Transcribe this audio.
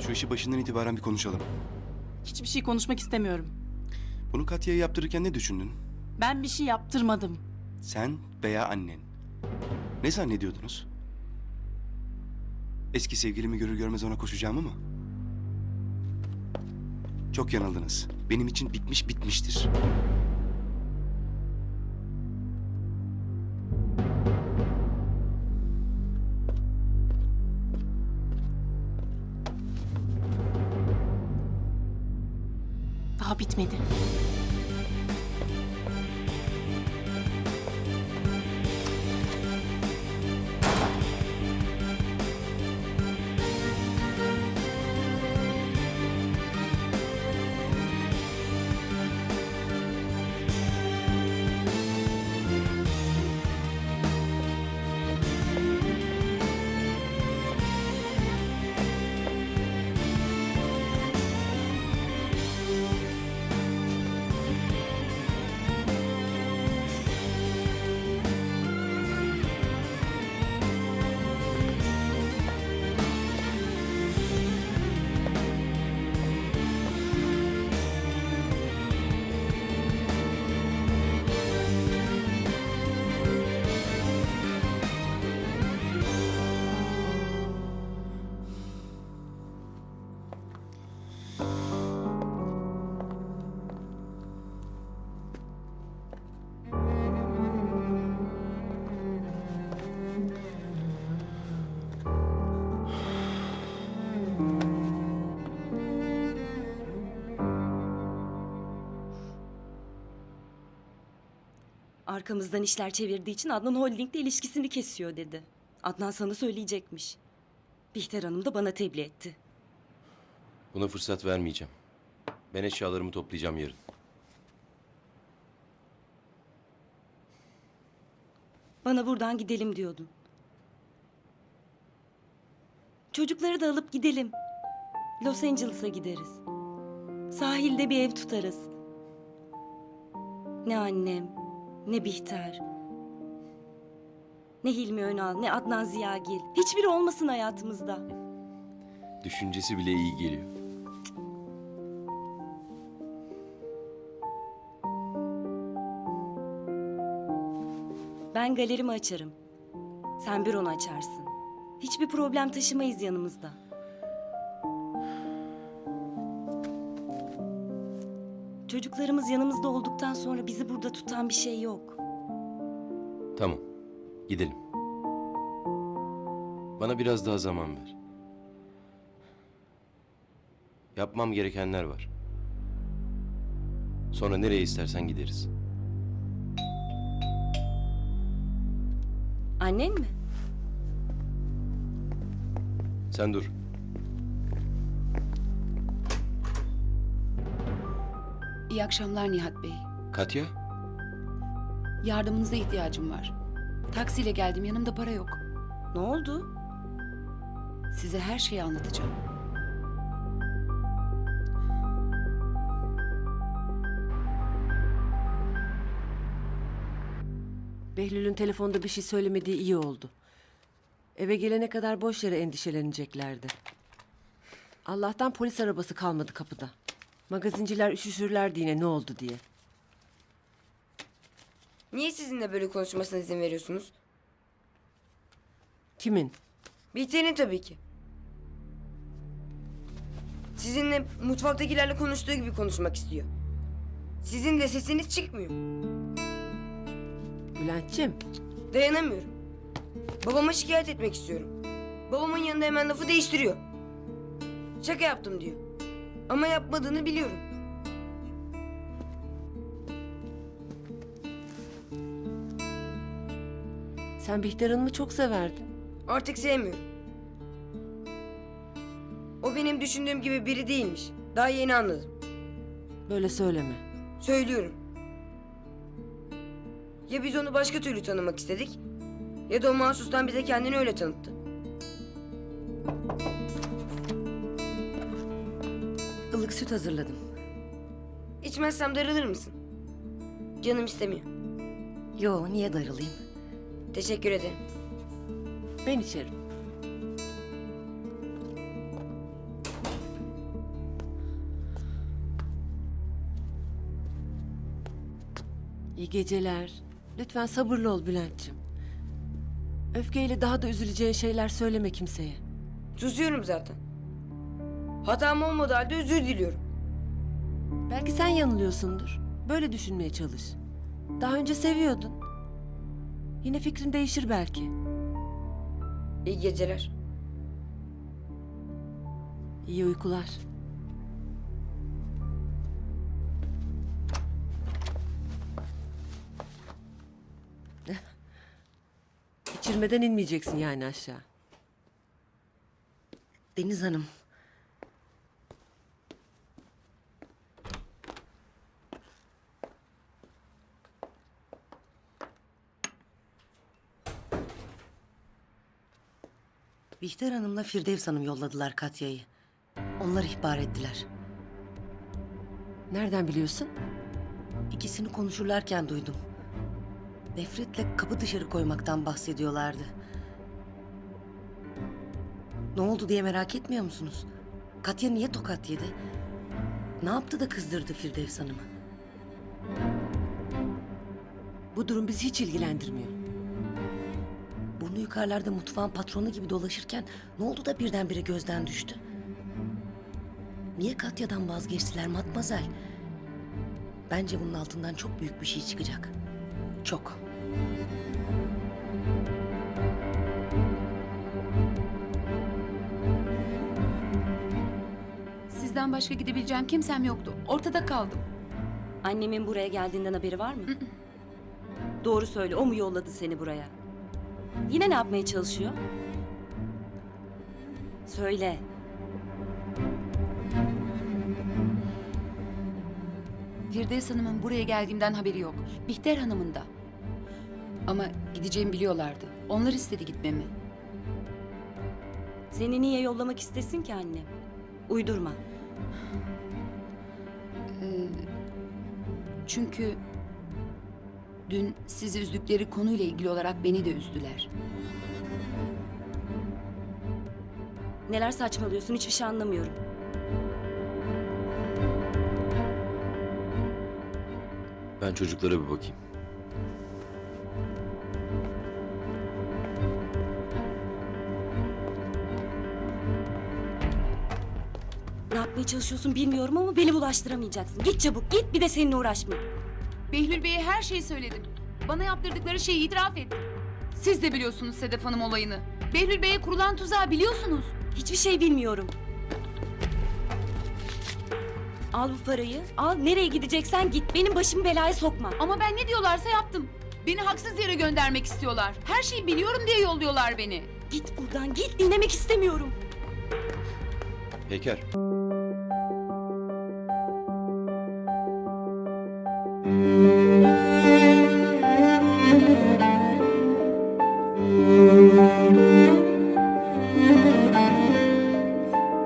Şu işi başından itibaren bir konuşalım. Hiçbir şey konuşmak istemiyorum. Bunu Katya'ya yaptırırken ne düşündün? Ben bir şey yaptırmadım. Sen veya annen. Ne zannediyordunuz? Eski sevgilimi görür görmez ona koşacağımı mı? Çok yanıldınız. Benim için bitmiş bitmiştir. Daha bitmedi. Arkamızdan işler çevirdiği için Adnan Holding'le ilişkisini kesiyor dedi. Adnan sana söyleyecekmiş. Bihter Hanım da bana tebliğ etti. Buna fırsat vermeyeceğim. Ben eşyalarımı toplayacağım yarın. Bana buradan gidelim diyordun. Çocukları da alıp gidelim. Los Angeles'a gideriz. Sahilde bir ev tutarız. Ne annem, ne Bihter, ne Hilmi Önal, ne Adnan Ziyagil. Hiçbiri olmasın hayatımızda. Düşüncesi bile iyi geliyor. Ben galerimi açarım. Sen büronu açarsın. Hiçbir problem taşımayız yanımızda. Çocuklarımız yanımızda olduktan sonra bizi burada tutan bir şey yok. Tamam. Gidelim. Bana biraz daha zaman ver. Yapmam gerekenler var. Sonra nereye istersen gideriz. Annen mi? Sen dur. İyi akşamlar Nihat Bey. Katya? Yardımınıza ihtiyacım var. Taksiyle geldim yanımda para yok. Ne oldu? Size her şeyi anlatacağım. Behlül'ün telefonda bir şey söylemediği iyi oldu. Eve gelene kadar boş yere endişeleneceklerdi. Allah'tan polis arabası kalmadı kapıda. Magazinciler üşüşürlerdi yine ne oldu diye. Niye sizinle böyle konuşmasına izin veriyorsunuz? Kimin? Bihter'in tabii ki. Sizinle mutfaktakilerle konuştuğu gibi konuşmak istiyor. Sizin de sesiniz çıkmıyor. Bülent'ciğim. Dayanamıyorum. Babama şikayet etmek istiyorum. Babamın yanında hemen lafı değiştiriyor. Şaka yaptım diyor. Ama yapmadığını biliyorum. Sen Bihter Hanım'ı çok severdin. Artık sevmiyorum. O benim düşündüğüm gibi biri değilmiş. Daha yeni anladım. Böyle söyleme. Söylüyorum. Ya biz onu başka türlü tanımak istedik ya da o mahsustan bize kendini öyle tanıttı ılık süt hazırladım. İçmezsem darılır mısın? Canım istemiyor. Yo, niye darılayım? Teşekkür ederim. Ben içerim. İyi geceler. Lütfen sabırlı ol Bülent'ciğim. Öfkeyle daha da üzüleceğin şeyler söyleme kimseye. Susuyorum zaten. Hatam olmadığı halde özür diliyorum. Belki sen yanılıyorsundur. Böyle düşünmeye çalış. Daha önce seviyordun. Yine fikrin değişir belki. İyi geceler. İyi uykular. İçirmeden inmeyeceksin yani aşağı. Deniz Hanım. Bihter Hanım'la Firdevs Hanım yolladılar Katya'yı. Onlar ihbar ettiler. Nereden biliyorsun? İkisini konuşurlarken duydum. Nefretle kapı dışarı koymaktan bahsediyorlardı. Ne oldu diye merak etmiyor musunuz? Katya niye tokat yedi? Ne yaptı da kızdırdı Firdevs Hanım'ı? Bu durum bizi hiç ilgilendirmiyor. Burnu yukarılarda mutfağın patronu gibi dolaşırken ne oldu da birdenbire gözden düştü? Niye Katya'dan vazgeçtiler Matmazel? Bence bunun altından çok büyük bir şey çıkacak. Çok. Sizden başka gidebileceğim kimsem yoktu. Ortada kaldım. Annemin buraya geldiğinden haberi var mı? Doğru söyle, o mu yolladı seni buraya? Yine ne yapmaya çalışıyor? Söyle. Firdevs Hanım'ın buraya geldiğimden haberi yok. Bihter Hanım'ın da. Ama gideceğimi biliyorlardı. Onlar istedi gitmemi. Seni niye yollamak istesin ki annem? Uydurma. Çünkü dün sizi üzdükleri konuyla ilgili olarak beni de üzdüler. Neler saçmalıyorsun hiçbir şey anlamıyorum. Ben çocuklara bir bakayım. Ne yapmaya çalışıyorsun bilmiyorum ama beni bulaştıramayacaksın. Git çabuk git bir de seninle uğraşma. Behlül Bey'e her şeyi söyledim. Bana yaptırdıkları şeyi itiraf ettim. Siz de biliyorsunuz Sedef Hanım olayını. Behlül Bey'e kurulan tuzağı biliyorsunuz. Hiçbir şey bilmiyorum. Al bu parayı. Al nereye gideceksen git. Benim başımı belaya sokma. Ama ben ne diyorlarsa yaptım. Beni haksız yere göndermek istiyorlar. Her şeyi biliyorum diye yolluyorlar beni. Git buradan git dinlemek istemiyorum. Peker. Mm-hmm.